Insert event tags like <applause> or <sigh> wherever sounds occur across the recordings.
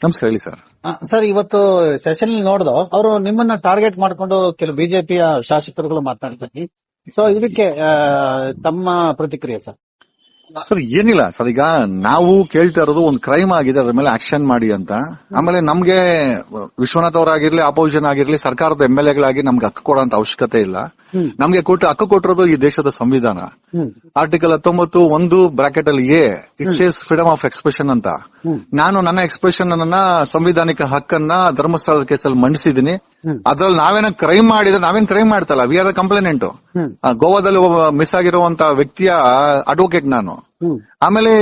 ನಮಸ್ಕಾರ ಹೇಳಿ sir. Sir ಇವತ್ತು ಸೆಷನ್ ನೋಡ್ದು ಅವರು ನಿಮ್ಮನ್ನ ಟಾರ್ಗೆಟ್ ಮಾಡ್ಕೊಂಡು ಕೆಲವು ಬಿಜೆಪಿಯ ಶಾಸಕರುಗಳು ಮಾತನಾಡ್ತಾರೆ ಸೊ ಇದಕ್ಕೆ ತಮ್ಮ ಪ್ರತಿಕ್ರಿಯೆ ಸರ್? ಸರ್ ಏನಿಲ್ಲ ಸರ್ ಈಗ ನಾವು ಕೇಳ್ತಾ ಇರೋದು ಒಂದು ಕ್ರೈಮ್ ಆಗಿದೆ ಅದ್ರ ಮೇಲೆ ಆಕ್ಷನ್ ಮಾಡಿ ಅಂತ. ಆಮೇಲೆ ನಮ್ಗೆ ವಿಶ್ವನಾಥ್ ಅವರಾಗಿರ್ಲಿ ಅಪೋಸಿಷನ್ ಆಗಿರ್ಲಿ ಸರ್ಕಾರದ ಎಂ ಎಲ್ ಎಗಳಾಗಿ ನಮ್ಗೆ ಹಕ್ಕು ಕೊಡೋಂತ ಅವಶ್ಯಕತೆ ಇಲ್ಲ. ನಮ್ಗೆ ಕೊಟ್ಟು ಹಕ್ಕು ಕೊಟ್ಟಿರೋದು ಈ ದೇಶದ ಸಂವಿಧಾನ. ಆರ್ಟಿಕಲ್ ಹತ್ತೊಂಬತ್ತು ಒಂದು ಬ್ರಾಕೆಟ್ ಅಲ್ಲಿ a it's is freedom of expression ಅಂತ. ನಾನು ನನ್ನ ಎಕ್ಸ್ಪ್ರೆಷನ್ ಅನ್ನ ಸಂವಿಧಾನಿಕ ಹಕ್ಕನ್ನ ಧರ್ಮಸ್ಥಳದ ಕೇಸಲ್ಲಿ ಮಂಡಿಸಿದೀನಿ. ಅದ್ರಲ್ಲಿ ನಾವೇನ ಕ್ರೈಮ್ ಮಾಡಿದ್ರೆ ನಾವೇನ್ ಕ್ರೈಮ್ ಮಾಡ್ತಲ್ಲ? ವಿ ಆರ್ ದ ಕಂಪ್ಲೇನೆಂಟ್ ಗೋವಾದಲ್ಲಿ ಒಬ್ಬ ಮಿಸ್ ಆಗಿರುವಂತ ವ್ಯಕ್ತಿಯ ಅಡ್ವೊಕೇಟ್ ನಾನು. ಆಮೇಲೆ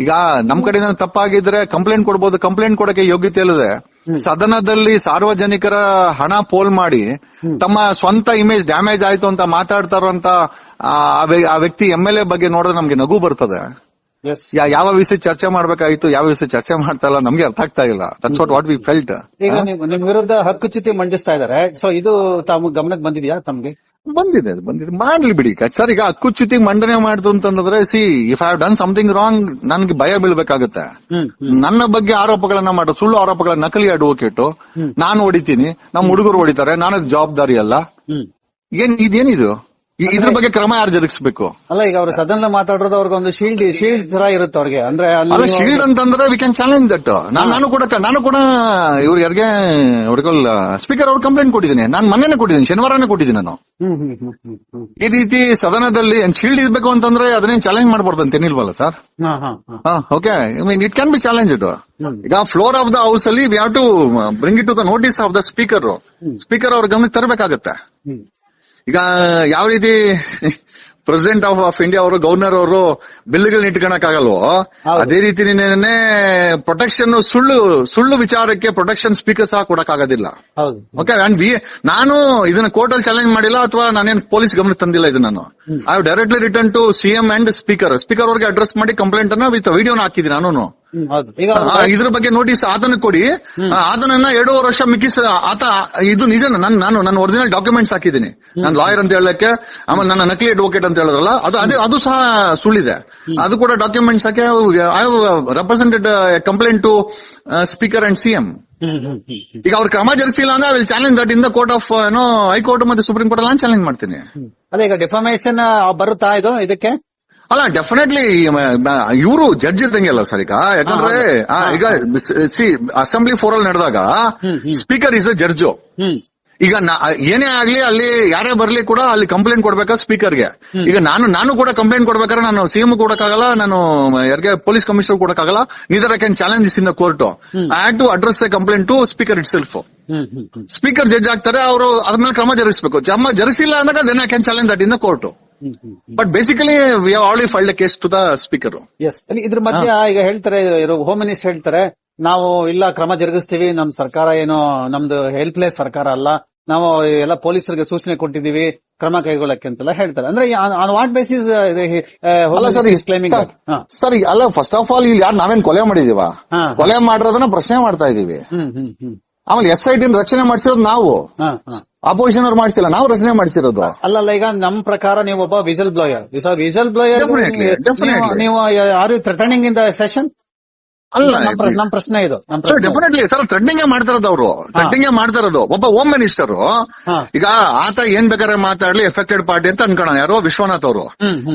ಈಗ ನಮ್ ಕಡೆಯಿಂದ ತಪ್ಪಾಗಿದ್ರೆ ಕಂಪ್ಲೇಂಟ್ ಕೊಡ್ಬೋದು ಕಂಪ್ಲೇಂಟ್ ಕೊಡಕ್ಕೆ ಯೋಗ್ಯತೆ ಇಲ್ಲದೆ ಸದನದಲ್ಲಿ ಸಾರ್ವಜನಿಕರ ಹಣ ಪೋಲ್ ಮಾಡಿ ತಮ್ಮ ಸ್ವಂತ ಇಮೇಜ್ ಡ್ಯಾಮೇಜ್ ಆಯ್ತು ಅಂತ ಮಾತಾಡ್ತಾರಂತ ಆ ವ್ಯಕ್ತಿ ಎಂ ಎಲ್ ಎ ಬಗ್ಗೆ ನೋಡಿದ್ರೆ ನಮ್ಗೆ ನಗು ಬರ್ತದೆ. ಯಾವ ವಿಷಯ ಚರ್ಚೆ ಮಾಡ್ಬೇಕಾಗಿತ್ತು ಯಾವ ವಿಷಯ ಚರ್ಚೆ ಮಾಡ್ತಾ ಇಲ್ಲ ನಮ್ಗೆ ಅರ್ಥ ಆಗ್ತಾ ಇಲ್ಲ. That's what what we felt ಈಗ ನೀವು ನಿಮ್ ವಿರುದ್ಧ ಹಕ್ಕುಚ್ಯುತಿ ಮಂಡಿಸ್ತಾ ಇದಾರೆ. ಸೊ ಇದು ತಮ್ಮ ಗಮನಕ್ಕೆ ಬಂದಿದ್ಯಾ ತಮ್ಗೆ? ಬಂದಿದೆ ಅದು ಬಂದಿದೆ. ಮಾಡ್ಲಿ ಬಿಡಿ. ಸರ್ ಈಗ ಹಕ್ಕುಚ್ಯುತಿ ಮಂಡನೆ ಮಾಡಿದ್ರು ಅಂತಂದ್ರೆ see if I done something wrong ನನ್ಗೆ ಭಯ ಬೀಳ್ಬೇಕಾಗುತ್ತೆ. ನನ್ನ ಬಗ್ಗೆ ಆರೋಪಗಳನ್ನ ಮಾಡೋ ಸುಳ್ಳು ಆರೋಪಗಳ ನಕಲಿ ಅಡ್ವೊಕೇಟ್ ನಾನು ಹೊಡಿತೀನಿ ನಮ್ಮ ಹುಡುಗರು ಹೊಡಿತಾರೆ ನಾನು ಜವಾಬ್ದಾರಿ ಅಲ್ಲ. ಏನ್ ಇದೇನಿದು? ಇದ್ರ ಬಗ್ಗೆ ಕ್ರಮ ಯಾರು ಜರುಗಿಸಬೇಕು? ಅಲ್ಲ ಈಗ ಅವರು ಸದನ ಮಾತಾಡೋದು ಅವ್ರಿಗೆ ಒಂದು ಶೀಲ್ಡ್ ಶೀಲ್ಡ್ ತರ ಇರುತ್ತೆ ಅವ್ರಿಗೆ. ಅಂದ್ರೆ ಅಲ್ಲಿ ಶೀಲ್ಡ್ ಅಂತಂದ್ರೆ ವಿ ಕ್ಯಾನ್ ಚಾಲೆಂಜ್ ದಟ್ ನಾನು ಕೂಡ ನಾನು ಕೂಡ ಇವ್ರು ಯಾರಿಗೆ ಹುಡುಗಲ್ ಸ್ಪೀಕರ್ ಅವ್ರು ಕಂಪ್ಲೇಂಟ್ ಕೊಟ್ಟಿದ್ದೀನಿ. ನಾನು ಮೊನ್ನೆನೆ ಕೊಟ್ಟಿದ್ದೀನಿ ಶನಿವಾರನೇ ಕೊಟ್ಟಿದ್ದೀನಿ ನಾನು. ಈ ರೀತಿ ಸದನದಲ್ಲಿ ಶೀಲ್ಡ್ ಇರ್ಬೇಕು ಅಂತಂದ್ರೆ ಅದನ್ನೇನ್ ಚಾಲೆಂಜ್ ಮಾಡಬಾರ್ದು ಅಂತ ಏನಿಲ್ವಲ್ಲ sir okay I mean it can be challenge it ಈಗ ಫ್ಲೋರ್ ಆಫ್ ದ ಹೌಸ್ ಅಲ್ಲಿ we have to bring it to the notice of the speaker speaker ಅವ್ರ ಗಮನಕ್ಕೆ ತರಬೇಕಾಗತ್ತೆ. ಈಗ ಯಾವ ರೀತಿ ಪ್ರೆಸಿಡೆಂಟ್ ಆಫ್ ಆಫ್ ಇಂಡಿಯಾ ಅವರು ಗವರ್ನರ್ ಅವರು ಬಿಲ್ಗಳನ್ನ ಇಟ್ಕೊಳಕ್ ಆಗಲ್ವೋ ಅದೇ ರೀತಿ ಪ್ರೊಟೆಕ್ಷನ್ ಸುಳ್ಳು ಸುಳ್ಳು ವಿಚಾರಕ್ಕೆ ಪ್ರೊಟೆಕ್ಷನ್ ಸ್ಪೀಕರ್ ಸಹ ಕೊಡಕ್ ಆಗೋದಿಲ್ಲ ಓಕೆ ಅಂಡ್ ನಾನು ಇದನ್ನ ಕೋರ್ಟ್ ಅಲ್ಲಿ ಚಾಲೆಂಜ್ ಮಾಡಿಲ್ಲ ಅಥವಾ ನಾನೇನು ಪೊಲೀಸ್ ಗಮನಕ್ಕೆ ತಂದಿಲ್ಲ ಇದು ನಾನು I directly written to CM and speaker speaker ಅವ್ರಿಗೆ ಅಡ್ರೆಸ್ ಮಾಡಿ ಕಂಪ್ಲೇಂಟ್ ಅನ್ನ ವಿತ್ ವಿಡಿಯೋನ ಹಾಕಿದ್ದೀನಿ ನಾನು ಇದ್ರ ಬಗ್ಗೆ ನೋಟಿಸ್ ಆತನ ಕೊಡಿ. ಆತನನ್ನ ಎರಡೂವರೆ ವರ್ಷ ಮಿಕ್ಕಿಸ್ ಆತ ಇದು ನಿಜ ನಾನು ನಾನು ನನ್ನ ಒರಿಜಿನಲ್ ಡಾಕ್ಯುಮೆಂಟ್ಸ್ ಹಾಕಿದ್ದೀನಿ. ನಾನು ಲಾಯರ್ ಅಂತ ಹೇಳಕ್ಕೆ ಆಮೇಲೆ ನನ್ನ ನಕಲಿ ಅಡ್ವೊಕೇಟ್ ಅಂತ ಹೇಳಿದ್ರಲ್ಲ ಅದು ಅದೇ ಅದು ಸಹ ಸುಳ್ಳಿದೆ. ಅದು ಕೂಡ documents hockey I represented complaint to speaker and CM ಈಗ ಅವ್ರ ಕ್ರಮ ಜರುಗಿಸಿಲ್ಲ ಅಂದ್ರೆ I will challenge that in the court of ಏನೋ ಹೈಕೋರ್ಟ್ ಮತ್ತೆ ಸುಪ್ರೀಂ ಕೋರ್ಟ್ ಅಲ್ಲಿ ಚಾಲೆಂಜ್ ಮಾಡ್ತೀನಿ. ಅದೇ ಈಗ ಡಿಫಾಮೇಶನ್ ಬರುತ್ತಾ ಇದು ಇದಕ್ಕೆ? ಅಲ್ಲ ಡೆಫಿನೆಟ್ಲಿ ಇವರು ಜಡ್ಜ್ ಇದ್ದಂಗೆ ಅಲ್ಲ ಸರ್ ಈಗ. ಯಾಕಂದ್ರೆ ಈಗ ಸಿ ಅಸೆಂಬ್ಲಿ ಫೋರ್ ಅಲ್ಲಿ ನಡೆದಾಗ ಸ್ಪೀಕರ್ ಇಸ್ ಅ ಜಡ್ಜ್ ಈಗ ಏನೇ ಆಗ್ಲಿ ಅಲ್ಲಿ ಯಾರೇ ಬರ್ಲಿ ಕೂಡ ಅಲ್ಲಿ ಕಂಪ್ಲೇಂಟ್ ಕೊಡ್ಬೇಕಾ ಸ್ಪೀಕರ್ಗೆ ಈಗ ನಾನು ನಾನು ಕೂಡ ಕಂಪ್ಲೇಂಟ್ ಕೊಡ್ಬೇಕಾದ್ರೆ ನಾನು ಸಿಎಂ ಕೊಡಕ್ಕಾಗಲ್ಲ ನಾನು ಯಾರಿಗೆ police commissioner ಕೊಡಕ್ಕಾಗಲ್ಲ neither I can challenge in the court I have to address the complaint to speaker itself speaker judge ಆಗ್ತಾರೆ ಅವರು ಅದ್ಮೇಲೆ ಕ್ರಮ ಜರುಗಿಸಬೇಕು. ಜಮ್ಮ ಜರುಗಿಸಿಲ್ಲ ಅಂದಾಗ then I can challenge that in the court but basically we already filed case to the speaker S ಇದ್ರ ಮಧ್ಯ ಈಗ ಹೇಳ್ತಾರೆ ಹೋಮ್ ಮಿನಿಸ್ಟರ್ ಹೇಳ್ತಾರೆ ನಾವು ಇಲ್ಲ ಕ್ರಮ ಜರುಗಿಸ್ತೀವಿ ನಮ್ ಸರ್ಕಾರ ಏನು ನಮ್ದು ಹೆಲ್ಪ್ಲೆಸ್ ಸರ್ಕಾರ ಅಲ್ಲ ನಾವು ಎಲ್ಲ ಪೊಲೀಸರಿಗೆ ಸೂಚನೆ ಕೊಟ್ಟಿದೀವಿ ಕ್ರಮ ಕೈಗೊಳ್ಳಕ್ಕೆ ಅಂತೆಲ್ಲ ಹೇಳ್ತಾರೆ. ಅಂದ್ರೆ on what basis sir. Claiming ಸರಿ ಅಲ್ಲ ಫಸ್ಟ್ ಆಫ್ ಆಲ್ ಇಲ್ಲಿ ಯಾರು ನಾವೇನ್ ಕೊಲೆ ಮಾಡಿದೀವ. ಕೊಲೆ ಮಾಡಿರೋದನ್ನ ಪ್ರಶ್ನೆ ಮಾಡ್ತಾ ಇದೀವಿ. ಹ್ಮ್ ಹ್ಮ್ ಹ್ಮ್. ಆಮೇಲೆ ಎಸ್ ಐ ಟಿ ರಚನೆ ಮಾಡಿಸಿರೋದು ನಾವು. ಅಪೋಸಿಷನ್ ಅವ್ರು ಮಾಡಿಸಿಲ್ಲ ನಾವು ರಚನೆ ಮಾಡಿಸಿರೋದು. ಅಲ್ಲಲ್ಲ ಈಗ ನಮ್ ಪ್ರಕಾರ ನೀವು ಒಬ್ಬ ವಿಸಲ್ ಬ್ಲೋಯರ್ ವಿಸಲ್ ಬ್ಲೋಯರ್. ನೀವು are you threatening in the session ಅಲ್ಲ ನಮ್ ಪ್ರಶ್ನೆ- ಇದು ಪ್ರಶ್ನೆ ಡೆಫಿನೆಟ್ಲಿ ಸರ್ ಥ್ರೆಡ್ನಿಂಗ್ ಮಾಡ್ತರೋದು ಅವರು. ಥ್ರೆಡ್ನಿಂಗ್ ಮಾಡ್ತಾರದು. ಒಬ್ಬ ಹೋಮ್ ಮಿನಿಸ್ಟರ್. ಈಗ ಆತ ಏನ್ ಬೇಕಾದ್ರೆ ಮಾತಾಡ್ಲಿ ಎಫೆಕ್ಟೆಡ್ ಪಾರ್ಟಿ ಅಂತ ಅನ್ಕೋಣ ಯಾರೋ ವಿಶ್ವನಾಥ್ ಅವರು.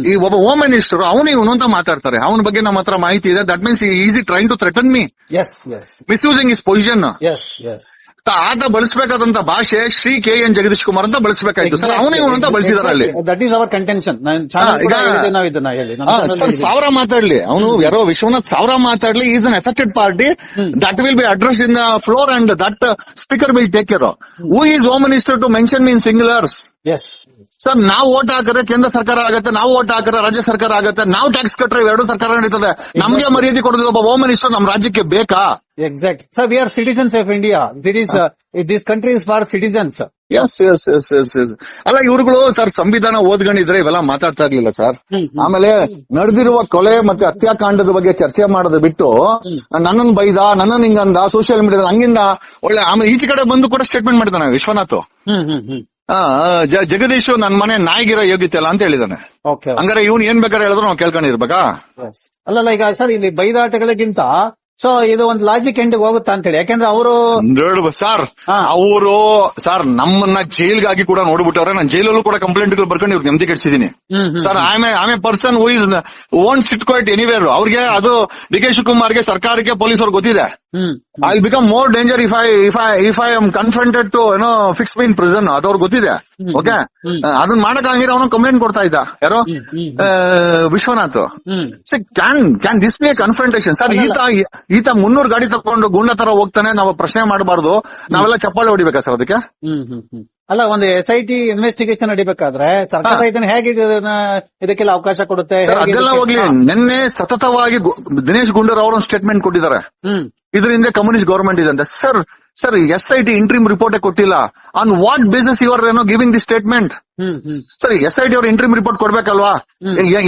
ಈ ಒಬ್ಬ ಹೋಮ್ ಮಿನಿಸ್ಟರ್ ಅವನು ಇವನು ಅಂತ ಮಾತಾಡ್ತಾರೆ. ಅವನ ಬಗ್ಗೆ ನಮ್ಮ ಹತ್ರ ಮಾಹಿತಿ ಇದೆ. That means he's trying to threaten me miss using misusing his position ಆತ ಬಳಸಬೇಕಾದಂತ ಭಾಷೆ ಶ್ರೀ ಕೆ ಎನ್ ಜಗದೀಶ್ ಕುಮಾರ್ ಅಂತ ಬಳಸಬೇಕಾಯ್ತು. ಸರ್ ಅವನೇ ಇವನು ಅಂತ ಬಳಸಿದಾರೆ ಅಲ್ಲಿ. ದಟ್ ಈಸ್ ಅವರ್ ಕಂಟೆನ್ಷನ್ ನಮ್ಮ ಸರ್ ಸಾವಿರ ಮಾತಾಡ್ಲಿ. ಅವನು ಯಾರೋ ವಿಶ್ವನಾಥ್ ಸಾವಿರ ಮಾತಾಡ್ಲಿ. Is an affected party that will be address in the floor and that speaker will take care who is home minister to mention mean singulars yes sir ನಾವು vote ಹಾಕಿದ್ರೆ ಕೇಂದ್ರ ಸರ್ಕಾರ ಆಗುತ್ತೆ ನಾವು ವೋಟ್ ಹಾಕಿದ್ರೆ ರಾಜ್ಯ ಸರ್ಕಾರ ಆಗುತ್ತೆ ನಾವು ಟ್ಯಾಕ್ಸ್ ಕಟ್ಟರೆ ಎರಡು ಸರ್ಕಾರ ನಡೀತದೆ. ನಮ್ಗೆ ಮರ್ಯಾದೆ ಕೊಡೋದು ಒಬ್ಬ ಹೋಮ್ ಮಿನಿಸ್ಟರ್ ನಮ್ ರಾಜ್ಯಕ್ಕೆ ಬೇಕಾ? Exact sir we are citizens of India that is this country is for citizens yes yes yes yes yes ಅಲ್ಲ ಇವ್ರುಗಳು ಸರ್ ಸಂವಿಧಾನ ಓದ್ಕೊಂಡಿದ್ರೆ ಇವೆಲ್ಲ ಮಾತಾಡ್ತಾ ಇರ್ಲಿಲ್ಲ ಸರ್. ಆಮೇಲೆ ನಡೆದಿರುವ ಕೊಲೆ ಮತ್ತೆ ಹತ್ಯಾಕಾಂಡದ ಬಗ್ಗೆ ಚರ್ಚೆ ಮಾಡೋದು ಬಿಟ್ಟು ನನ್ನನ್ ಬೈದ ನನ್ನನ್ ಹಿಂಗಂದ ಸೋಷಿಯಲ್ ಮೀಡಿಯಾದ ಹಂಗಿಂದ ಒಳ್ಳೆ ಆಮೇಲೆ ಈಚೆ ಕಡೆ ಬಂದು ಕೂಡ ಸ್ಟೇಟ್ಮೆಂಟ್ ಮಾಡಿದಾನೆ ವಿಶ್ವನಾಥ್. ಜಗದೀಶ್ ನನ್ ಮನೆ ನಾಯಿಗಿರೋ ಯೋಗ್ಯತೆ ಅಲ್ಲ ಅಂತ ಹೇಳಿದಾನೆ ಹಂಗಾರೆ ಇವ್ನು ಏನ್ ಬೇಕಾದ್ರೆ ಹೇಳಿದ್ರು ನಾವು ಕೇಳ್ಕೊಂಡಿರ್ಬೇಕಾ? ಅಲ್ಲಲ್ಲ ಈಗ ಸರ್ ಇಲ್ಲಿ ಬೈದಾಟಗಳಿಗಿಂತ ಸೊ ಇದು ಒಂದು ಲಾಜಿಕ್ ಎಂಡ್ ಹೋಗುತ್ತಾ ಅಂತ ಹೇಳಿ ಯಾಕಂದ್ರೆ ಅವರು ಸರ್. ಅವರು ಸರ್ ನಮ್ಮನ್ನ ಜೈಲ್ಗಾಗಿ ಕೂಡ ನೋಡ್ಬಿಟ್ಟವ್ರೆ. ನಾನು ಜೈಲಲ್ಲೂ ಕೂಡ ಕಂಪ್ಲೇಂಟ್ ಬರ್ಕೊಂಡು ಇವ್ರಿಗೆ ನೆಮ್ಮದಿ ಕೆಡ್ಸಿದೀನಿ ಹ್ಮ್ sir I am a person who is own sit quite anywhere ಅವ್ರಿಗೆ ಅದು ಡಿ ಕೆ ಶಿವಕುಮಾರ್ಗೆ ಸರ್ಕಾರಕ್ಕೆ ಪೊಲೀಸರು ಗೊತ್ತಿದೆ. I will become more danger if I if I if I am confronted to ಏನೋ ಫಿಕ್ಸ್ ಮೀನ್ ಪ್ರಿಸನ್ ಅದು ಅವ್ರಿಗೆ ಗೊತ್ತಿದೆ. ಓಕೆ ಅದನ್ನ ಮಾಡಕ್ ಆಗಿರೋ ಅವನು ಕಂಪ್ಲೇಂಟ್ ಕೊಡ್ತಾ ಇದ್ದ. ಯಾರೋ? Vishwanath. Sir can can this be a confrontation sir ಈತ ಈತ ಮುನ್ನೂರು ಗಾಡಿ ತಕೊಂಡು ಗುಂಡ ತರ ಹೋಗ್ತಾನೆ ನಾವು ಪ್ರಶ್ನೆ ಮಾಡಬಾರ್ದು. ನಾವೆಲ್ಲ ಚಪ್ಪಾಳೆ ಹೊಡಿಬೇಕಾ ಸರ್ ಅದಕ್ಕೆ? ಅಲ್ಲ ಒಂದು ಎಸ್ ಐ ಟಿ ಇನ್ವೆಸ್ಟಿಗೇಷನ್ ನಡಿಬೇಕಾದ್ರೆ ಸರ್ಕಾರ ಇದನ್ನ ಹೇಗೆ ಇದನ್ನ ಇದಕ್ಕೆಲ್ಲ ಅವಕಾಶ ಕೊಡುತ್ತೆ? ಸರ್ ಅದೆಲ್ಲ ಹೋಗ್ಲಿ. ನಿನ್ನೆ ಸತತವಾಗಿ ಗು- ದಿನೇಶ್ ಗುಂಡೂರಾವ್ ಅವರು ಸ್ಟೇಟ್ಮೆಂಟ್ ಕೊಟ್ಟಿದ್ದಾರೆ. ಇದರಿಂದ ಇದ್ರ ಕಮ್ಯುನಿಸ್ಟ್ ಗವರ್ಮೆಂಟ್ ಇದೆ ಅಂತ. Sir sir S I T interim report ಕೊಟ್ಟಿಲ್ಲ. ಆನ್ ವಾಟ್ ಬೇಸಿಸ್ ಯುವರ್ ಏನೋ giving the statement sir S I T ಅವ್ರ ಇಂಟ್ರಿಮ್ ರಿಪೋರ್ಟ್ ಕೊಡ್ಬೇಕಲ್ವಾ?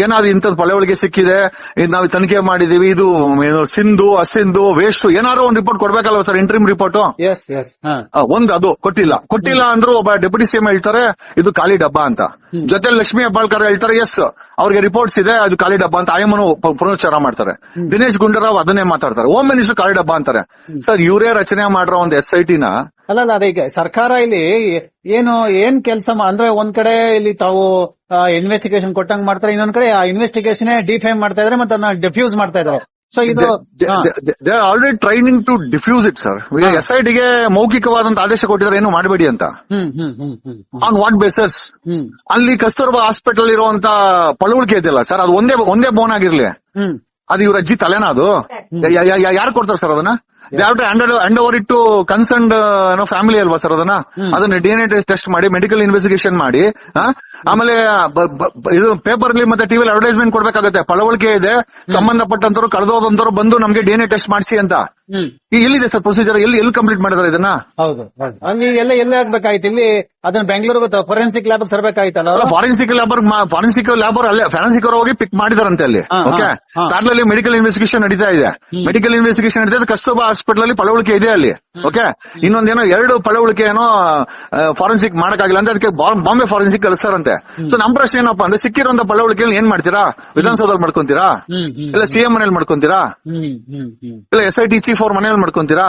ಏನಾದ್ರು ಇಂಥದ್ ಪಳೆವಳಿಗೆ ಸಿಕ್ಕಿದೆ? ಇದ್ ನಾವು ತನಿಖೆ ಮಾಡಿದೀವಿ ಇದು ಏನು ಸಿಂಧು ಅಸಿಂಧು ವೇಸ್ಟ್ ಏನಾದ್ರು ಒಂದು ರಿಪೋರ್ಟ್ ಕೊಡ್ಬೇಕಲ್ವಾ ಸರ್ ಇಂಟ್ರಿಮ್ ರಿಪೋರ್ಟ್ ಒಂದ್ ಅದು ಕೊಟ್ಟಿಲ್ಲ. ಕೊಟ್ಟಿಲ್ಲ ಅಂದ್ರೂ ಒಬ್ಬ ಡೆಪ್ಯೂಟಿ ಸಿಎಂ ಹೇಳ್ತಾರೆ ಇದು ಖಾಲಿ ಡಬ್ಬ ಅಂತ. ಜೊತೆ ಲಕ್ಷ್ಮೀ ಹೆಬ್ಬಾಳ್ಕರ್ ಹೇಳ್ತಾರೆ ಎಸ್ ಅವ್ರಿಗೆ ರಿಪೋರ್ಟ್ಸ್ ಇದೆ ಅದು ಖಾಲಿ ಡಬ್ಬ ಅಂತ. ಆಯಮನು ಪುನರುಚ್ಚಾರ ಮಾಡ್ತಾರೆ. ದಿನೇಶ್ ಗುಂಡೂರಾವ್ ಅದನ್ನೇ ಮಾತಾಡ್ತಾರೆ. ಹೋಮ್ ಮಿನಿಸ್ಟರ್ ಖಾಲಿ ಡಬ್ಬ ಅಂತಾರೆ. ಸರ್ ಇವರೇ ರಚನೆ ಮಾಡಿರೋ ಒಂದು ಎಸ್ ಐ ಟಿನ ಅಲ್ಲ ಅಲ್ಲ ಈಗ ಸರ್ಕಾರ ಇಲ್ಲಿ ಏನು ಏನ್ ಕೆಲಸ ಅಂದ್ರೆ ಒಂದ್ ಕಡೆ ಇಲ್ಲಿ ತಾವು ಇನ್ವೆಸ್ಟಿಗೇಷನ್ ಕೊಟ್ಟಂಗ್ ಮಾಡ್ತಾರೆ ಇನ್ನೊಂದ್ ಕಡೆ ಆ ಇನ್ವೆಸ್ಟಿಗೇಷನ್ ಡಿಫೈಮ್ ಮಾಡ್ತಾ ಇದ್ರೆ ಮತ್ತೆ ಅದನ್ನ ಡಿಫ್ಯೂಸ್ ಮಾಡ್ತಾ ಇದಾರೆ. ಸೊ ಇದು they are already training to diffuse it sir S I ಟಿಗೆ ಮೌಖಿಕವಾದಂತ ಆದೇಶ ಕೊಟ್ಟಿದ್ರೆ ಏನು ಮಾಡಬೇಡಿ ಅಂತ. ಆನ್ ವಾಟ್ ಬೇಸಸ್ ಅಲ್ಲಿ ಕಸ್ತೂರ್ಬಾ ಹಾಸ್ಪಿಟಲ್ ಇರುವಂತ ಪಳವಳಿಕೆ ಇದೆಯಲ್ಲ ಸರ್ ಅದು ಒಂದೇ ಒಂದೇ ಬೋನ್ ಆಗಿರ್ಲಿ. ಅದು ಇವ್ರ ಅಜ್ಜಿ ತಲೆನಾ ಅದು? ಯಾರು ಕೊಡ್ತಾರೆ ಸರ್ ಅದನ್ನ? ಹ್ಯಾಂಡ್ ಓವರ್ ಇಟ್ಟು ಕನ್ಸರ್ನ್ಡ್ ಏನೋ ಫ್ಯಾಮಿಲಿ ಅಲ್ವಾ ಸರ್ ಅದನ್ನ? ಅದನ್ನ ಡಿ ಎನ್ ಎ ಟೆಸ್ಟ್ ಮಾಡಿ ಮೆಡಿಕಲ್ ಇನ್ವೆಸ್ಟಿಗೇಷನ್ ಮಾಡಿ ಆಮೇಲೆ ಇದು ಪೇಪರ್ ಅಲ್ಲಿ ಮತ್ತೆ ಟಿವಿಲಿ ಅಡ್ವರ್ಟೈಸ್ಮೆಂಟ್ ಕೊಡ್ಬೇಕಾಗತ್ತೆ. ಪಳವಳಿಕೆ ಇದೆ. ಸಂಬಂಧಪಟ್ಟಂತರು ಕಳೆದೋದಂತವ್ರು ಬಂದು ನಮ್ಗೆ ಡಿ ಎನ್ ಎ ಟೆಸ್ಟ್ ಮಾಡಿಸಿ ಅಂತ. ಎಲ್ಲಿದೆ ಸರ್ ಪ್ರೊಸೀಜರ್ ಎಲ್ಲಿ ಎಲ್ಲಿ ಕಂಪ್ಲೀಟ್ ಮಾಡಿದಾರೆ ಇದನ್ನ? ಹೌದು ಅಲ್ಲಿ ಎಲ್ಲ ಎಲ್ಲಿ ಆಗ್ಬೇಕಾಯ್ತು? ಇಲ್ಲಿ ಅದನ್ನ ಬೆಂಗಳೂರಿಗೆ ಫೋರೆನ್ಸಿಕ್ ಲ್ಯಾಬ್ ತರಬೇಕಾಯ್ತಲ್ಲ ಅಲ್ಲ ಫಾರೆನ್ಸಿಕ್ ಲ್ಯಾಬರ್ ಫಾರೆನ್ಸಿಕ್ ಲ್ಯಾಬರ್ ಅಲ್ಲೇ ಫಾರೆನ್ಸಿಕ್ ಅವರು ಹೋಗಿ ಪಿಕ್ ಮಾಡಿದಾರಂತೆ ಅಲ್ಲಿ. ಓಕೆ ಹಾ. ಮೆಡಿಕಲ್ ಇನ್ವೆಸ್ಟಿಗೇಷನ್ ನಡೀತಾ ಇದೆ. ಮೆಡಿಕಲ್ ಇನ್ವೆಸ್ಟಿಗೇಷನ್ ನಡೀತಾ ಇದೆ. ಕಸ್ತೂರ್ಬಾ ಹಾಸ್ಪಿಟಲ್ ಅಲ್ಲಿ ಪಳವಳಿಕೆ ಇದೆ ಅಲ್ಲಿ ಓಕೆ? ಇನ್ನೊಂದೇನೋ ಎರಡು ಪಳವಳಿಕೆ ಏನೋ ಫಾರೆನ್ಸಿಕ್ ಮಾಡಕ್ಕಾಗಿಲ್ಲ ಅಂತ ಅದಕ್ಕೆ ಬಾಂಬೆ ಫಾರೆನ್ಸಿಕ್ ಕಳಿಸ್ತಾರಂತೆ. ಸೊ ನಮ್ ಪ್ರಶ್ನೆ ಏನಪ್ಪಾ ಅಂದ್ರೆ ಸಿಕ್ಕಿರುವಂತ ಪಳವಳಿಕೆ ಏನ್ ಮಾಡ್ತೀರಾ? ವಿಧಾನಸೌಧದಲ್ಲಿ ಮಾಡ್ಕೊಂತೀರಾ? ಇಲ್ಲ ಸಿಎಂ ಮನೇಲಿ ಮಾಡ್ಕೊಂತೀರಾ? ಇಲ್ಲ ಎಸ್ ಐ ಟಿ ಚೀಫ್ ಅವ್ರ ಮನೇಲಿ ಮಾಡ್ಕೊಂತೀರಾ?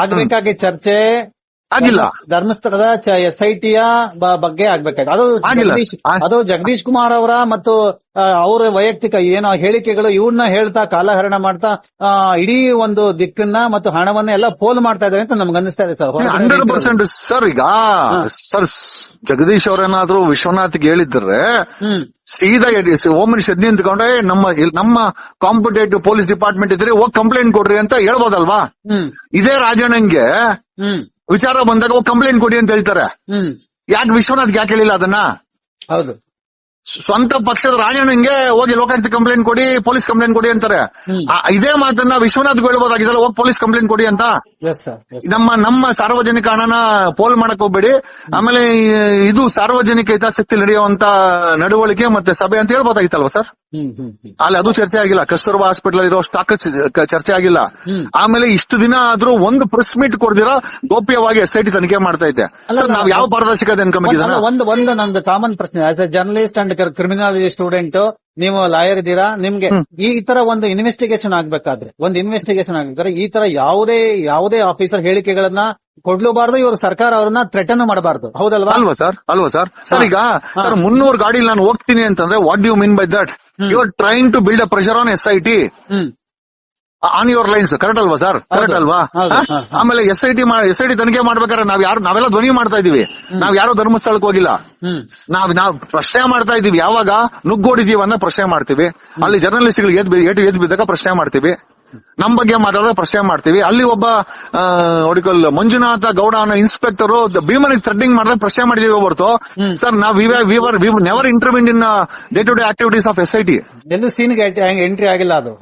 ಆಗ್ಬೇಕಾಗಿ ಚರ್ಚೆ ಆಗಿಲ್ಲ. ಧರ್ಮಸ್ಥಳದ ಎಸ್ ಐ ಟಿಯ ಬಗ್ಗೆ ಆಗ್ಬೇಕಾಯ್ತು. ಅದು ಜಗದೀಶ್ ಅದು ಜಗದೀಶ್ ಕುಮಾರ್ ಅವರ ಮತ್ತು ಅವರ ವೈಯಕ್ತಿಕ ಏನೋ ಹೇಳಿಕೆಗಳು ಇವನ್ನ ಹೇಳ್ತಾ ಕಾಲಹರಣ ಮಾಡ್ತಾ ಇಡೀ ಒಂದು ದಿಕ್ಕನ್ನ ಮತ್ತು ಹಣವನ್ನ ಎಲ್ಲ ಪೋಲ್ ಮಾಡ್ತಾ ಇದ್ದಾರೆ ಅಂತ ನಮ್ಗೆ ಅನಿಸ್ತಾ ಇದೆ ಸರ್. ಹಂಡ್ರೆಡ್. ಪರ್ಸೆಂಟ್ ಸರ್ ಈಗ ಸರ್ ಜಗದೀಶ್ ಅವರೇನಾದ್ರೂ ವಿಶ್ವನಾಥ್ಗೆ ಹೇಳಿದ್ರೆ ಸೀದಾ ಹೋಮ್ ಮಿನಿಸ್ಟರ್ ಎದ್ದು ನಿಂತ್ಕೊಂಡ್ರೆ ನಮ್ಮ ನಮ್ಮ ಕಾಂಪಿಟೇಟಿವ್ ಪೊಲೀಸ್ ಡಿಪಾರ್ಟ್ಮೆಂಟ್ ಇದ್ರೆ ಹೋಗಿ ಕಂಪ್ಲೇಂಟ್ ಕೊಡ್ರಿ ಅಂತ ಹೇಳ್ಬೋದಲ್ವಾ? ಇದೇ ರಾಜಣ್ಣಂಗೆ ವಿಚಾರ ಬಂದಾಗ ಕಂಪ್ಲೇಂಟ್ ಕೊಡಿ ಅಂತ ಹೇಳ್ತಾರೆ. ಯಾಕೆ ವಿಶ್ವನಾಥ್ ಯಾಕೆ ಹೇಳಿಲ್ಲ ಅದನ್ನ? ಹೌದು. ಸ್ವಂತ ಪಕ್ಷದ ರಾಜಣ್ಣಂಗೆ ಹೋಗಿ ಲೋಕಾಯುಕ್ತ ಕಂಪ್ಲೇಂಟ್ ಕೊಡಿ ಪೊಲೀಸ್ ಕಂಪ್ಲೇಂಟ್ ಕೊಡಿ ಅಂತಾರೆ. ಇದೇ ಮಾತನ್ನ ವಿಶ್ವನಾಥ್ ಹೇಳ್ಬೋದಾಗಿದ್ದಲ್ಲ ಹೋಗಿ ಪೊಲೀಸ್ ಕಂಪ್ಲೇಂಟ್ ಕೊಡಿ ಅಂತ. ಎಸ್ ಸರ್ ನಮ್ಮ ನಮ್ಮ ಸಾರ್ವಜನಿಕ ಹಣನ ಪೋಲ್ ಮಾಡಕ್ ಹೋಗ್ಬೇಡಿ. ಆಮೇಲೆ ಇದು ಸಾರ್ವಜನಿಕ ಹಿತಾಸಕ್ತಿ ನಡೆಯುವಂತ ನಡವಳಿಕೆ ಮತ್ತೆ ಸಭೆ ಅಂತ ಹೇಳ್ಬೋದಾಗಿತ್ತಲ್ವಾ ಸರ್ ಅಲ್ಲಿ ಅದು ಚರ್ಚೆ ಆಗಿಲ್ಲ. ಕಸ್ತೂರ್ಬಾ ಹಾಸ್ಪಿಟಲ್ ಇರೋ ಸ್ಟಾಕ್ ಚರ್ಚೆ ಆಗಿಲ್ಲ. ಆಮೇಲೆ ಇಷ್ಟು ದಿನ ಆದ್ರೂ ಒಂದು ಪ್ರೆಸ್ ಮೀಟ್ ಕೊಡ್ದಿರಾ ಗೋಪ್ಯವಾಗಿ ಎಸ್ ಐ ಟಿ ತನಿಖೆ ಮಾಡ್ತಾ ಇದ್ದೆ. ನಾವ್ ಯಾವ ಪಾರದರ್ಶಕತೆ ಒಂದು ಒಂದು ನಂದು ಕಾಮನ್ ಪ್ರಶ್ನೆ. As a journalist and criminology student ನೀವು ಲಾಯರ್ ಇದ್ದೀರಾ? ನಿಮ್ಗೆ ಈ ತರ ಒಂದು ಇನ್ವೆಸ್ಟಿಗೇಷನ್ ಆಗ್ಬೇಕಾದ್ರೆ ಒಂದು ಇನ್ವೆಸ್ಟಿಗೇಷನ್ ಆಗ್ಬೇಕಾದ್ರೆ ಈ ತರ ಯಾವುದೇ ಯಾವುದೇ ಆಫೀಸರ್ ಹೇಳಿಕೆಗಳನ್ನ ಕೊಡ್ಲೂಬಾರ್ದು ಇವರು ಸರ್ಕಾರ ಅವ್ರನ್ನ ಥ್ರೆಟನ್ ಮಾಡಬಾರ್ದು. ಹೌದಲ್ವಾ? ಅಲ್ವಾ ಸರ್? ಅಲ್ವಾ ಸರ್? ಸರ್ ಈಗ ಸರ್ ಮುನ್ನೂರು ಗಾಡಿ ನಾನು ಹೋಗ್ತೀನಿ ಅಂತಂದ್ರೆ what you mean by that you are trying to build a pressure on S I T on your lines correct ಅಲ್ವಾ ಸರ್ ಕರೆಕ್ಟ್ ಅಲ್ವಾ. ಆಮೇಲೆ S I T S I T ತನಿಖೆ ಮಾಡ್ಬೇಕಾದ್ರೆ ನಾವ್ ಯಾರು ನಾವೆಲ್ಲ ಧ್ವನಿ ಮಾಡ್ತಾ ಇದೀವಿ ನಾವ್ ಯಾರೋ ಧರ್ಮಸ್ಥಳಕ್ಕೆ ಹೋಗಿಲ್ಲ. ನಾವ್ ನಾವ್ ಪ್ರಶ್ನೆ ಮಾಡ್ತಾ ಇದೀವಿ ಯಾವಾಗ? ನುಗ್ಗೋಡಿದೀವಿ ಅನ್ನೋ ಪ್ರಶ್ನೆ ಮಾಡ್ತೀವಿ. ಅಲ್ಲಿ ಜರ್ನಲಿಸ್ಟ್ಗಳಿಗೆ ಎದ್ ಏಟು ಎದ್ ಬಿದ್ದಾಗ ಪ್ರಶ್ನೆ ಮಾಡ್ತೀವಿ. ನಮ್ ಬಗ್ಗೆ ಮಾತಾಡಿದ್ರೆ ಪ್ರಶ್ನೆ ಮಾಡ್ತೀವಿ. ಅಲ್ಲಿ ಒಬ್ಬ ಒಡಿಕಲ್ ಮಂಜುನಾಥ ಗೌಡ ಅನ್ನೋ ಇನ್ಸ್ಪೆಕ್ಟರ್ ಭೀಮನಿಗೆ ಥ್ರೆಡ್ಡಿಂಗ್ ಮಾಡಿದ್ರೆ ಪ್ರಶ್ನೆ ಮಾಡಿದೀವಿ ಹೊರತು. ಸರ್ ನಾವ್ we never intervened in day to day activities of S I T entry ಆಗಿಲ್ಲ ಅದು.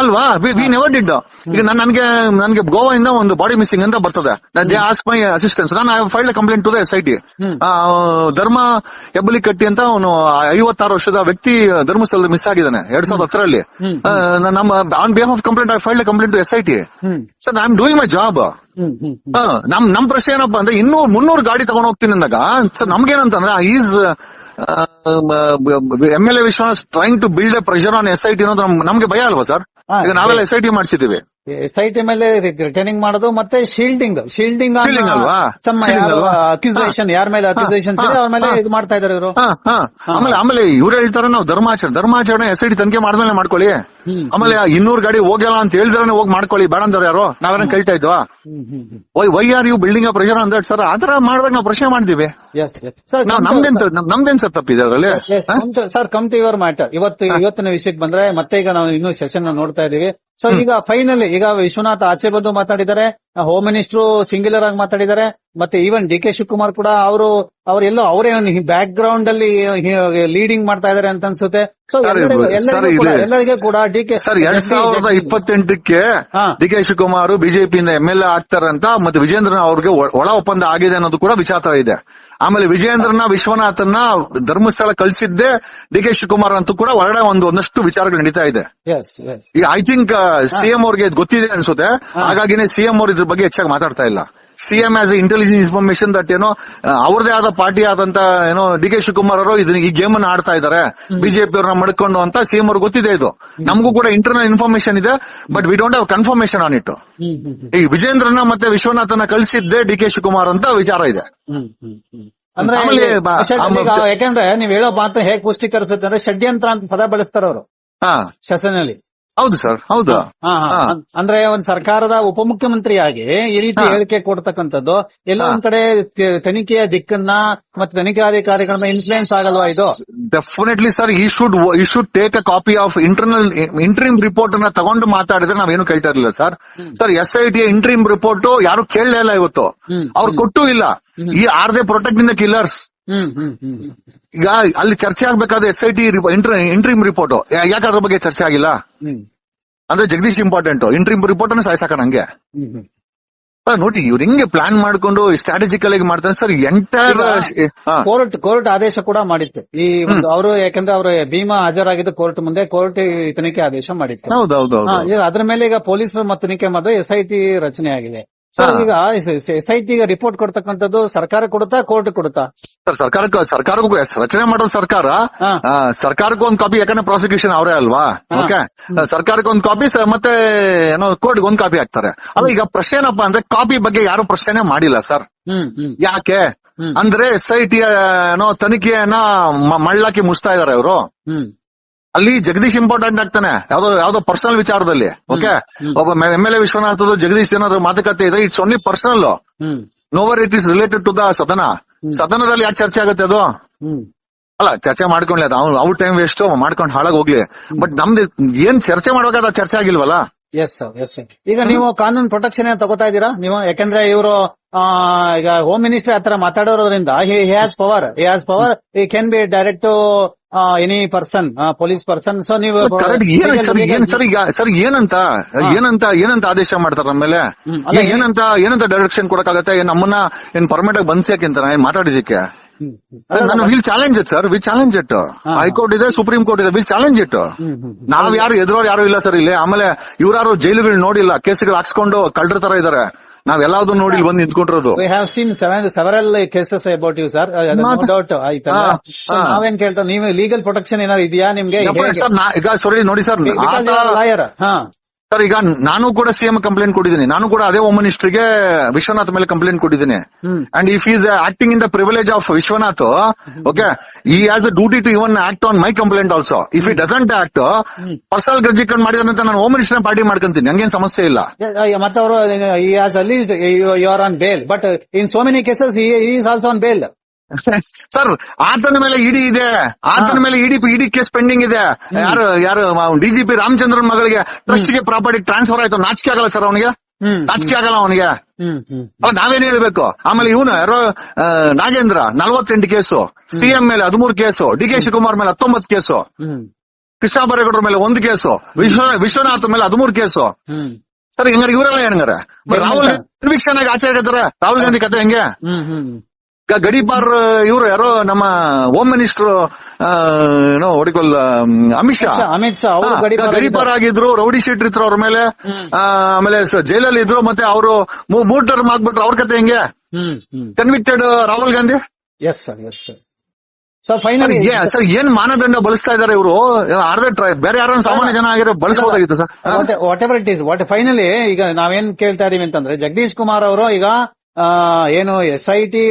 ಅಲ್ವಾ? ವಿ ನೆವರ್ ಡಿಡ್ ಈಗ ನನಗೆ ನನ್ಗೆ ನನ್ಗೆ ಇಂದ ಒಂದು ಬಾಡಿ ಮಿಸ್ಸಿಂಗ್ ಅಂತ ಬರ್ತದೆ. ದೇ ಆಸ್ಕ್ ಮೈ ಅಸಿಸ್ಟೆನ್ಸ್ ನಾನು I file complaint to the S I T ಧರ್ಮ ಹೆಬ್ಬಲಿ ಕಟ್ಟಿ ಅಂತ ಅವನು ಐವತ್ತಾರು ವರ್ಷದ ವ್ಯಕ್ತಿ ಧರ್ಮಸ್ಥಳದಲ್ಲಿ ಮಿಸ್ ಆಗಿದ್ದಾನೆ ಎರಡ್ ಸಾವಿರದ ಹತ್ತರಲ್ಲಿ. ನಮ್ಮ on behalf of complaint I filed complaint to S I T sir I am doing my job. ನಮ್ ನಮ್ ಪ್ರಶ್ನೆ ಏನಪ್ಪಾ ಅಂದ್ರೆ ಇನ್ನೂ ಮುನ್ನೂರು ಗಾಡಿ ತಗೊಂಡ್ ಹೋಗ್ತೀನಿ ಅಂದಾಗ sir ನಮ್ಗೇನಂತಂದ್ರೆ is M L A Vishwas trying to build a pressure on S I T ಅನ್ನೋದು ನಮ್ಗೆ ಭಯ ಅಲ್ವಾ ಸರ್ ಈಗ ನಾವೆಲ್ಲ ಎಸ್ ಐ ಟಿ ಮಾಡಿಸಿದೀವಿ ಎಸ್ ಐ ಟಿ ಮೇಲೆ ರಿಟರ್ನಿಂಗ್ ಮಾಡೋದು ಮತ್ತೆ ಶೀಲ್ಡಿಂಗ್ ಶೀಲ್ಡಿಂಗ್? ಅಕ್ಯುಸೇಷನ್ ಯಾರ ಮೇಲೆ ಅಕ್ಯುಸೇಷನ್ ಅವ್ರ ಮೇಲೆ. ಇದು ಮಾಡ್ತಾ ಇದಾರೆ ಇವರು. ಆಮೇಲೆ ಆಮೇಲೆ ಇವ್ರು ಹೇಳ್ತಾರೆ ನಾವು ಧರ್ಮಾಚರಣೆ ಧರ್ಮಾಚರಣೆ ಎಸ್ ಐ ಟಿ ತನಿಖೆ ಮಾಡಿದ್ಮೇಲೆ ಮಾಡ್ಕೊಳ್ಳಿ. ಆಮೇಲೆ ಇನ್ನೂರು ಗಾಡಿ ಹೋಗಲ್ಲ ಅಂತ ಹೇಳಿದ್ರೆ ಹೋಗಿ ಮಾಡ್ಕೊಳ್ಳಿ ಬೇಡ ಅಂದ್ರೆ ಯಾರು? ನಾವೇನ ಕೇಳ್ತಾ ಇದ್ವಾ? Why why are you building pressure ಅಂದ್ರೆ ಸರ್ ಆತರ ಮಾಡಿದಾಗ ನಾವು ಪ್ರಶ್ನೆ ಮಾಡ್ತೀವಿ. ನಮ್ದೇನ್ ನಮ್ದೇನ್ ಸರ್ ತಪ್ಪಿದೆ ಅದರಲ್ಲಿ? Sir come to your matter ಇವತ್ತು ಇವತ್ತಿನ ವಿಷಯಕ್ಕೆ ಬಂದ್ರೆ ಮತ್ತೆ ಈಗ ನಾವು ಇನ್ನೂ ಸೆಷನ್ ನೋಡ್ತಾ ಇದೀವಿ. ಸೊ ಈಗ ಫೈನಲಿ ಈಗ ವಿಶ್ವನಾಥ್ ಆಚೆ ಬಂದು ಮಾತಾಡಿದ್ದಾರೆ. ಹೋಮ್ ಮಿನಿಸ್ಟರ್ ಸಿಂಗ್ಯುಲರ್ ಆಗಿ ಮಾತಾಡಿದ್ದಾರೆ ಮತ್ತೆ ಈವನ್ ಡಿ ಕೆ ಶಿವಕುಮಾರ್ ಕೂಡ ಅವರು ಅವರೆಲ್ಲೋ ಅವರೇ ಬ್ಯಾಕ್ ಗ್ರೌಂಡ್ ಅಲ್ಲಿ ಲೀಡಿಂಗ್ ಮಾಡ್ತಾ ಇದಾರೆ ಅಂತ ಅನ್ಸುತ್ತೆ. ಸೊ ಎಲ್ಲರಿಗೂ ಕೂಡ ಡಿ ಕೆ ಸರ್ ಎರಡ್ ಸಾವಿರದ ಇಪ್ಪತ್ತೆಂಟಕ್ಕೆ. ಡಿ ಕೆ ಶಿವಕುಮಾರ್ ಬಿಜೆಪಿಯಿಂದ ಎಂ ಎಲ್ ಎ ಆಗ್ತಾರಂತ ಮತ್ತೆ ವಿಜೇಂದ್ರನ ಅವ್ರಿಗೆ ಒಳ ಒಪ್ಪಂದ ಆಗಿದೆ ಅನ್ನೋದು ಕೂಡ ವಿಚಾರ ಇದೆ. ಆಮೇಲೆ ವಿಜೇಂದ್ರನ ವಿಶ್ವನಾಥನ್ನ ಧರ್ಮಸ್ಥಳ ಕಳಿಸಿದ್ದೆ ಡಿ ಕೆ ಶಿವಕುಮಾರ್ ಅಂತೂ ಕೂಡ ಹೊರಗಡೆ ಒಂದು ಒಂದಷ್ಟು ವಿಚಾರಗಳು ನಡೀತಾ ಇದೆ. ಈಗ ಐ ಥಿಂಕ್ ಸಿಎಂ ಅವ್ರಿಗೆ ಗೊತ್ತಿದೆ ಅನ್ಸುತ್ತೆ. ಹಾಗಾಗಿನೇ ಸಿಎಂ ಅವ್ರು ಇದ್ರ ಬಗ್ಗೆ ಹೆಚ್ಚಾಗಿ ಮಾತಾಡ್ತಾ ಇಲ್ಲ. CM as a intelligence information that ಏನೋ ಅವ್ರದೇ ಆದ ಪಾರ್ಟಿ ಆದಂತ ಏನೋ ಡಿ ಕೆ ಶಿವಕುಮಾರ್ ಅವರು ಇದನ್ನ ಈ ಗೇಮ್ ಅನ್ನ ಆಡ್ತಾ ಇದ್ದಾರೆ ಬಿಜೆಪಿ ಅವ್ರನ್ನ ಮಡ್ಕೊಂಡು ಅಂತ ಸಿಎಂ ಅವ್ರಿಗೆ ಗೊತ್ತಿದೆ ಇದು. ನಮಗೂ ಕೂಡ ಇಂಟರ್ನಲ್ ಇನ್ಫಾರ್ಮೇಶನ್ ಇದೆ but we don't have confirmation on it ಈ ವಿಜೇಂದ್ರನ ಮತ್ತೆ ವಿಶ್ವನಾಥನ ಕಳಿಸಿದ್ದೆ ಡಿ ಕೆ ಶಿವಕುಮಾರ್ ಅಂತ ವಿಚಾರ ಇದೆ. ಅಂದ್ರೆ ಯಾಕಂದ್ರೆ ನೀವ್ ಹೇಳೋ ಮಾತು ಹೇಗ್ ಪುಷ್ಟೀಕರಿಸುತ್ತೆ ಅಂದ್ರೆ ಷಡ್ಯಂತ್ರ ಅಂತ ಪದ ಬಳಸ್ತಾರ ಅವರು ಹಾ. ಸೆಷನಲ್ಲಿ ಹೌದು ಸರ್ ಹೌದು. ಅಂದ್ರೆ ಒಂದ್ ಸರ್ಕಾರದ ಉಪಮುಖ್ಯಮಂತ್ರಿಯಾಗಿ ಈ ರೀತಿ ಹೇಳಿಕೆ ಕೊಡ್ತಕ್ಕಂಥದ್ದು ಎಲ್ಲ ಒಂದ್ ಕಡೆ ತನಿಖೆಯ ದಿಕ್ಕನ್ನ ಮತ್ತೆ ತನಿಖಾಧಿಕಾರಿಗಳ ಇನ್ಫ್ಲೂಯೆನ್ಸ್ ಆಗಲ್ವಾ ಇದು? Definitely sir he should he should take a copy of internal interim report ಅನ್ನ ತಗೊಂಡು ಮಾತಾಡಿದ್ರೆ ನಾವೇನು ಕೇಳ್ತಾ ಇರಲಿಲ್ಲ sir sir S I T interim report ಯಾರು ಕೇಳಲೇ ಇಲ್ಲ ಇವತ್ತು. ಅವ್ರು ಕೊಟ್ಟೂ ಇಲ್ಲ. ಈ are they protecting the killers ಈಗ ಅಲ್ಲಿ ಚರ್ಚೆ ಆಗ್ಬೇಕಾದ್ರೆ S I T interim report ಯಾಕೆ ಅದ್ರ ಬಗ್ಗೆ ಚರ್ಚೆ ಆಗಿಲ್ಲ? ಅಂದ್ರೆ ಜಗದೀಶ್ ಇಂಪಾರ್ಟೆಂಟ್ ಇಂಟ್ರೀಮ್ ರಿಪೋರ್ಟ್ ಅನ್ನು ಸಾಯ್ಸಾಕ ನಂಗೆ. ನೋಡಿ ಇವ್ರು ಹಿಂಗೆ ಪ್ಲಾನ್ ಮಾಡ್ಕೊಂಡು ಸ್ಟ್ರಾಟಜಿಕಲ್ ಆಗಿ ಮಾಡ್ತಾರೆ ಸರ್ ಎಂಟರ್ ಕೋರ್ಟ್ ಕೋರ್ಟ್ ಆದೇಶ ಕೂಡ ಮಾಡಿತ್ತು. ಈ ಒಂದು ಅವರು ಯಾಕಂದ್ರೆ ಅವರು ಭೀಮಾ ಹಾಜರಾಗಿದ್ದು ಕೋರ್ಟ್ ಮುಂದೆ ಕೋರ್ಟ್ ತನಿಖೆ ಆದೇಶ ಮಾಡಿತ್ತು. ಅದ್ರ ಮೇಲೆ ಈಗ ಪೊಲೀಸರು ಮತ್ತು ತನಿಖೆ ಮಾಡಿದ್ರೆ ಎಸ್ ಐ ಟಿ ರಚನೆ ಆಗಿದೆ. ಸೊ ಹಾ. ಈಗ ಎಸ್ ಐ ಟಿ ರಿಪೋರ್ಟ್ ಕೊಡ್ತಕ್ಕಂಥದ್ದು ಸರ್ಕಾರ ಕೊಡುತ್ತಾ ಕೋರ್ಟ್ ಕೊಡುತ್ತಾ? ಸರ್ ಸರ್ಕಾರಕ್ಕೆ ಸರ್ಕಾರಕ್ಕೂ ರಚನೆ ಮಾಡೋ ಸರ್ಕಾರ. ಸರ್ಕಾರಕ್ಕೂ ಒಂದು ಕಾಪಿ ಯಾಕಂದ್ರೆ ಪ್ರಾಸಿಕ್ಯೂಷನ್ ಅವರೇ ಅಲ್ವಾ. ಓಕೆ ಸರ್ಕಾರಕ್ಕೆ ಒಂದು ಕಾಪಿ ಮತ್ತೆ ಏನೋ ಕೋರ್ಟ್ಗೆ ಒಂದು ಕಾಪಿ ಹಾಕ್ತಾರೆ. ಅಲ್ಲ ಈಗ ಪ್ರಶ್ನೆ ಏನಪ್ಪಾ ಅಂದ್ರೆ ಕಾಪಿ ಬಗ್ಗೆ ಯಾರು ಪ್ರಶ್ನೆ ಮಾಡಿಲ್ಲ ಸರ್. ಯಾಕೆ? ಅಂದ್ರೆ ಎಸ್ ಐ ಟಿ ಏನೋ ತನಿಖೆಯನ್ನ ಮಳ್ಳಾಕಿ ಮುಚ್ತಾ ಇದಾರೆ ಅವರು. ಅಲ್ಲಿ ಜಗದೀಶ್ ಇಂಪಾರ್ಟೆಂಟ್ ಆಗ್ತಾನೆ. ಯಾವ್ದೋ ಯಾವ್ದೋ ಪರ್ಸನಲ್ ವಿಚಾರದಲ್ಲಿ. ಓಕೆ ಒಬ್ಬ ಎಂ ಎಲ್ ಎ ವಿಶ್ವನಾಥದ್ದು ಜಗದೀಶ್ ಏನಾದ್ರು ಮಾತುಕತೆ ಇದೆ? It's only personal nowhere it is related to the ಸದನ. ಸದನದಲ್ಲಿ ಯಾಕೆ ಚರ್ಚೆ ಆಗುತ್ತೆ ಅದು? ಅಲ್ಲ ಚರ್ಚೆ ಮಾಡ್ಕೊಂಡ್ಲಿ ಅದು. ಅವ್ನು ಅವ್ರ ಟೈಮ್ ವೇಸ್ಟ್ ಮಾಡ್ಕೊಂಡು ಹಾಳಾಗ್ ಹೋಗ್ಲಿ. ಬಟ್ ನಮ್ದು ಏನ್ ಚರ್ಚೆ ಮಾಡುವಾಗ ಚರ್ಚೆ ಆಗಿಲ್ವಲ್ಲ? ಎಸ್ ಸರ್ ಎಸ್ ಸರ್ ಈಗ ನೀವು ಕಾನೂನು ಪ್ರೊಟೆಕ್ಷನ್ ತಗೋತಾ ಇದ್ದೀರಾ ನೀವು ಯಾಕಂದ್ರೆ ಇವರು ಈಗ ಹೋಮ್ ಮಿನಿಸ್ಟರ್ ಆತರ ಮಾತಾಡೋದ್ರಿಂದ he has power he has power he can be direct any person police person so ನೀವು ಕರೆಕ್ಟ್ ಏನ್ ಸರ್ ಏನ್ ಸರ್ ಸರ್ ಏನಂತ ಏನಂತ ಏನಂತ ಆದೇಶ ಮಾಡ್ತಾರ ನಮ್ಮೇಲೆ ಏನಂತ ಏನಂತ ಡೈರೆಕ್ಷನ್ ಕೊಡಕ್ಕಾಗತ್ತೆ? ಏನ್ ನಮ್ಮನ್ನ ಏನ್ ಪರ್ಮನೆಂಟ್ ಆಗಿ ಬಂದ್ಸಕ್ಕಿಂತ ಏನ್ ಮಾತಾಡಿದಕ್ಕೆ. ನಾನು will challenge it sir will challenge it high court ಇದೆ ಸುಪ್ರೀಂ ಕೋರ್ಟ್ ಇದೆ. Will challenge it. ನಾವ್ ಯಾರು ಎದುರೋರು ಯಾರು ಇಲ್ಲ ಸರ್ ಇಲ್ಲಿ. ಆಮೇಲೆ ಇವ್ರಾರು ಜೈಲುಗಳು ನೋಡಿಲ್ಲ ಕೇಸ್ಗಳು ಹಾಕ್ಸ್ಕೊಂಡು ಕಳ್ಳರ ತರ ಇದಾರೆ. ನಾವ್ ಎಲ್ಲಾದ್ರು ನೋಡಿ ಬಂದ್ ನಿಂತ್ಕೊಂಡಿರೋದು. We have seen several cases about you sir no doubt ಆಯ್ತಲ್ಲ ಹಾ, ನಾವೇನ್ ಕೇಳ್ತಾ ನೀವು ಲೀಗಲ್ ಪ್ರೊಟೆಕ್ಷನ್ ಏನಾದ್ರು ಇದೆಯಾ ನಿಮ್ಗೆ? ಈಗ ಸಾರಿ ನೋಡಿ ಸರ್ ಲಾಯರ್ ಹಾ. ಸರ್ ಈಗ ನಾನು ಕೂಡ ಸಿಎಂ ಕಂಪ್ಲೇಂಟ್ ಕೊಟ್ಟಿದ್ದೀನಿ. ನಾನು ಕೂಡ ಅದೇ ಹೋಮ್ ಮಿನಿಸ್ಟರ್ಗೆ ವಿಶ್ವನಾಥ್ ಮೇಲೆ ಕಂಪ್ಲೇಂಟ್ ಕೊಟ್ಟಿದ್ದೀನಿ. And if is acting in the privilege of Vishwanath okay he as a duty to even act on my complaint also if it doesn't act personal ಗ್ರಜಿಕೊಂಡು ಮಾಡಿದಂತ ನಾನು ಹೋಮ್ ಮಿನಿಸ್ಟರ್ ಪಾರ್ಟಿ ಮಾಡ್ಕೊಂತೀನಿ. ಹಂಗೇನ್ ಸಮಸ್ಯೆ ಇಲ್ಲ. ಮತ್ತೆ ಅವರು as alleged you are on bail but in so many cases is also on bail <laughs> sir ಆತನ ಮೇಲೆ ಇಡಿ ಇದೆ. ಆತನ ಮೇಲೆ ಇಡಿ ಇಡಿ ಕೇಸ್ ಪೆಂಡಿಂಗ್ ಇದೆ. ಯಾರು ಯಾರು ಡಿಜಿಪಿ ರಾಮಚಂದ್ರನ್ ಮಗಳಿಗೆ ಟ್ರಸ್ಟ್ಗೆ ಪ್ರಾಪರ್ಟಿ ಟ್ರಾನ್ಸ್ಫರ್ ಆಯ್ತು. ನಾಚಿಕೆ ಆಗಲ್ಲ ಸರ್ ಅವನಿಗೆ? ನಾಚಿಕೆ ಆಗಲ್ಲ ಅವನಿಗೆ? ಅವಾಗ ನಾವೇನ್ ಹೇಳ್ಬೇಕು? ಆಮೇಲೆ ಇವನು ಯಾರೋ ನಾಗೇಂದ್ರ ನಲ್ವತ್ತೆಂಟು ಕೇಸು. ಸಿಎಂ ಮೇಲೆ ಹದಿಮೂರು ಕೇಸು. ಡಿ ಕೆ ಶಿವಕುಮಾರ್ ಮೇಲೆ ಹತ್ತೊಂಬತ್ತು ಕೇಸು. ಕೃಷ್ಣ ಬರೇಗೌಡರ ಮೇಲೆ ಒಂದು ಕೇಸು. ವಿಶ್ವ ವಿಶ್ವನಾಥ್ ಮೇಲೆ ಹದಿಮೂರು ಕೇಸು. ಸರ್ ಹೆಂಗಾರೆ ಇವರೆಲ್ಲ ಹೆಂಗಾರ? ರಾಹುಲ್? ಕನ್ವಿಕ್ಷನ್ ಆಗಿ ಆಚೆ ರಾಹುಲ್ ಗಾಂಧಿ ಕತೆ ಹೆಂಗೆ? ಹ್ಮ್ ಹ್ಮ್ ಗ- ಗಡೀಪಾರ್ ಇವರು ಯಾರೋ ನಮ್ಮ ಹೋಮ್ ಮಿನಿಸ್ಟರ್ ಏನೋ ಹೊಡಿಕೊಲ್ ಅಮಿತ್ ಶಾ. ಅಮಿತ್ ಶಾ ಅವರು ಗಡಿಪಾರ ಆಗಿದ್ರು ರೌಡಿ ಶೀಟ್ ಇದ್ರು ಅವ್ರ ಮೇಲೆ. ಆಮೇಲೆ ಜೈಲಲ್ಲಿ ಇದ್ರು ಮತ್ತೆ ಅವರು ಮೂರ್ ಟರ್ಮ್ ಆಗ್ಬಿಟ್ರು. ಅವ್ರ ಕತೆ ಹೆಂಗೆ? Convicted Rahul Gandhi? Yes sir yes sir sir finally sir ಏನ್ ಮಾನದಂಡ ಬಳಸ್ತಾ ಇದಾರೆ ಇವರು? ಅರ್ಧ ಟ್ರೈ- ಬೇರೆ ಯಾರೋ ಸಾಮಾನ್ಯ ಜನ ಆಗಿರೋ ಬಳಸಬಹುದಾಗಿತ್ತು sir? Whatever it is what finally ಈಗ ನಾವೇನ್ ಕೇಳ್ತಾ ಇದೀವಿ ಅಂತಂದ್ರೆ ಜಗದೀಶ್ ಕುಮಾರ್ ಅವರು ಈಗ ಏನು ಎಸ್ ಐ ಟಿ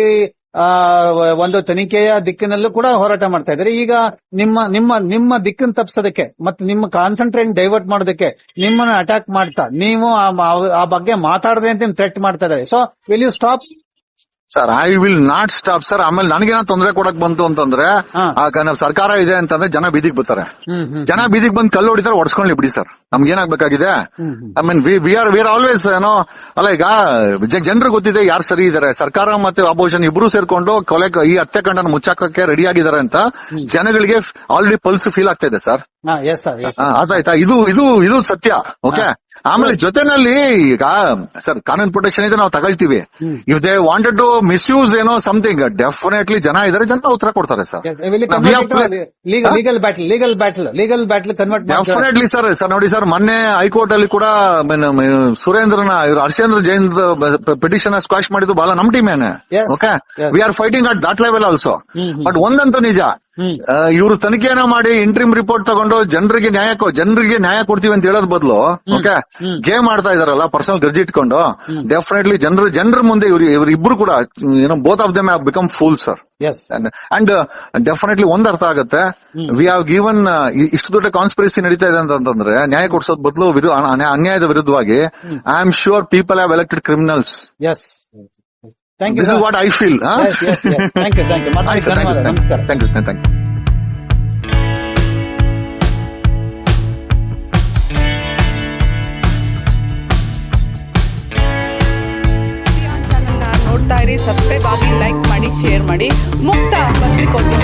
ಒಂದು ತನಿಖೆಯ ದಿಕ್ಕಿನಲ್ಲೂ ಕೂಡ ಹೋರಾಟ ಮಾಡ್ತಾ ಇದ್ದಾರೆ. ಈಗ ನಿಮ್ಮ ನಿಮ್ಮ ನಿಮ್ಮ ದಿಕ್ಕನ್ನು ತಪ್ಪಿಸೋದಕ್ಕೆ ಮತ್ತೆ ನಿಮ್ಮ ಕಾನ್ಸಂಟ್ರೇಟ್ ಡೈವರ್ಟ್ ಮಾಡೋದಕ್ಕೆ ನಿಮ್ಮನ್ನ ಅಟ್ಯಾಕ್ ಮಾಡ್ತಾ, ನೀವು ಆ- ಆ- ಆ ಬಗ್ಗೆ ಮಾತಾಡದೆ ಅಂತ ಥ್ರೆಟ್ ಮಾಡ್ತಾ ಇದ್ದಾರೆ. So will you stop sir I will not stop sir ಆಮೇಲೆ ನನಗೇನೋ ತೊಂದರೆ ಕೊಡಕ್ ಬಂತು ಅಂತಂದ್ರೆ ಸರ್ಕಾರ ಇದೆ ಅಂತಂದ್ರೆ ಜನ ಬೀದಿಗೆ ಬರ್ತಾರೆ. ಜನ ಬೀದಿಗೆ ಬಂದು ಕಲ್ಲು ಹೊಡಿತಾರೆ ಹೊಡ್ಸ್ಕೊಂಡ್ಲಿ ಬಿಡಿ ಸರ್ ನಮ್ಗೆ ಏನಾಗ್ಬೇಕಾಗಿದೆ? I mean we are we are always ಏನೋ ಅಲ್ಲ ಈಗ ಜನರು ಗೊತ್ತಿದೆ ಯಾರು ಸರಿ ಇದಾರೆ. ಸರ್ಕಾರ ಮತ್ತೆ ಅಪೋಸಿಷನ್ ಇಬ್ರು ಸೇರ್ಕೊಂಡು ಕೊಲೆ ಈ ಹತ್ಯಾಕಾಂಡನ ಮುಚ್ಚಾಕಕ್ಕೆ ರೆಡಿ ಆಗಿದ್ದಾರೆ ಅಂತ ಜನಗಳಿಗೆ ಆಲ್ರೆಡಿ ಪಲ್ಸ್ ಫೀಲ್ ಆಗ್ತಾ ಇದೆ ಸರ್ ಹಾ ಆಯ್ತಾ? ಇದು ಇದು ಇದು ಸತ್ಯ ಓಕೆ ಆಮೇಲೆ ಜೊತೆನಲ್ಲಿ ಈಗ ಸರ್ ಕಾನೂನು ಪ್ರೊಟೆಕ್ಷನ್ ಇದೆ ನಾವು ತಗೊಳ್ತೀವಿ. If they wanted to misuse ಏನೋ ಸಮಥಿಂಗ್ ಡೆಫಿನೆಟ್ಲಿ ಜನ ಇದಾರೆ ಜನ ಉತ್ತರ ಕೊಡ್ತಾರೆ sir. Legal battle legal battle legal battle convert definitely sir sir ನೋಡಿ ಸರ್ ಮೊನ್ನೆ ಹೈಕೋರ್ಟ್ ಅಲ್ಲಿ ಕೂಡ ಸುರೇಂದ್ರನ ಇವರು ಹರ್ಷೇಂದ್ರ ಜೈನ್ ಪಿಟಿಷನ್ ಸ್ಕ್ವಾಶ್ ಮಾಡಿದ್ದು ಬಹಳ ನಮ್ ಟೀಮ್ ಏನೇ. Okay. We are fighting at that level also. But ಒಂದಂತೂ ನಿಜ. ಇವರು ತನಿಖೆನ ಮಾಡಿ ಇಂಟ್ರಿಮ್ ರಿಪೋರ್ಟ್ ತಗೊಂಡು ಜನರಿಗೆ ನ್ಯಾಯ ಜನರಿಗೆ ನ್ಯಾಯ ಕೊಡ್ತೀವಿ ಅಂತ ಹೇಳೋದ್ ಬದಲು ಓಕೆ ಗೇಮ್ ಆಡ್ತಾ ಇದಾರಲ್ಲ ಪರ್ಸನಲ್ ಗರ್ಜಿ ಇಟ್ಕೊಂಡು ಡೆಫಿನೆಟ್ಲಿ ಜನರ ಜನರ ಮುಂದೆ ಇವ್ರು ಇವ್ರಿಬ್ರು ಕೂಡ ಏನೋ both of them have become full sir and definitely ಒಂದ್ ಅರ್ಥ ಆಗುತ್ತೆ. ವಿ ಹಾವ್ ಗಿವನ್ ಇಷ್ಟು ದೊಡ್ಡ ಕಾನ್ಸ್ಪಿರಸಿ ನಡೀತಾ ಇದೆ ಅಂತಂದ್ರೆ ನ್ಯಾಯ ಕೊಡ್ಸೋದ್ ಬದಲು ಅನ್ಯಾಯದ ವಿರುದ್ಧವಾಗಿ I am sure people have elected criminals yes thank you this is what I feel yes yes thank you thank you ಮತ್ತೆ ಧನ್ಯವಾದ ನಮಸ್ಕಾರ ಥ್ಯಾಂಕ್ ಯು ಥ್ಯಾಂಕ್ ಯು ಚಾನಲ್ನ ನೋಡ್ತಾ ಇರಿ ಸಬ್ಸ್ಕ್ರೈಬ್ ಆಗಿ ಲೈಕ್ ಮಾಡಿ ಶೇರ್ ಮಾಡಿ. ಮುಕ್ತ ಪತ್ರಿಕೋದ್ಯಮ